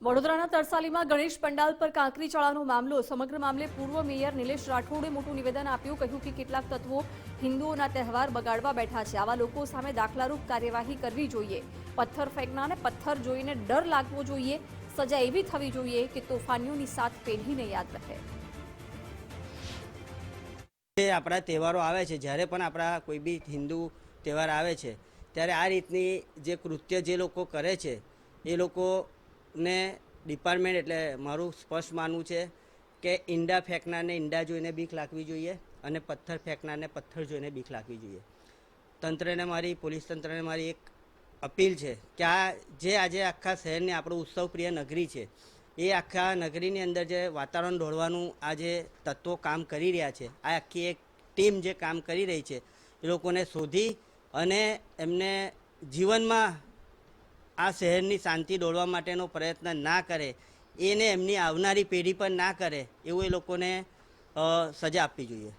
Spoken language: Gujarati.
વડોદરાના તરસાલીમાં ગણેશ પંડાલ પર કાંકરી ચડાવવાનો મામલો. સમગ્ર મામલે પૂર્વ મેયર નિલેશ રાઠોડે મોટું નિવેદન આપ્યું, કહ્યું કે કેટલાક તત્વો હિન્દુઓના તહેવાર બગાડવા બેઠા છે. આવા લોકો સામે દાખલારૂપ કાર્યવાહી કરવી જોઈએ. પથ્થર ફેંકનાને પથ્થર જોઈને ડર લાગવો જોઈએ. સજા એવી થવી જોઈએ કે તોફાનીઓની સાથ પેઢીને યાદ રહે. જે આપણા તહેવારો આવે છે, જ્યારે પણ આપણા કોઈ બી હિન્દુ તહેવાર આવે છે, ત્યારે આ રીતની જે કૃત્ય જે લોકો કરે છે, એ લોકોને ડિપાર્ટમેન્ટ એટલે મારું સ્પષ્ટ માનવું છે કે ઈંડા ફેંકનારને ઈંડા જોઈને બીક લાગવી જોઈએ અને પથ્થર ફેંકનારને પથ્થર જોઈને બીક લાગવી જોઈએ. તંત્રને મારી, પોલીસ તંત્રને મારી એક અપીલ છે કે આ જે આજે આખા શહેરની આપણું ઉત્સવપ્રિય નગરી છે, એ આખા નગરીની અંદર જે વાતાવરણ ઢોળવાનું આ જે તત્વો કામ કરી રહ્યા છે, આ આખી એક ટીમ જે કામ કરી રહી છે, એ લોકોને શોધી અને એમને જીવનમાં આ શહેરની શાંતિ દોડવા માટેનો પ્રયત્ન ના કરે, એને એમની આવનારી પેઢી પણ ના કરે, એવું એ લોકોને સજા આપવી જોઈએ.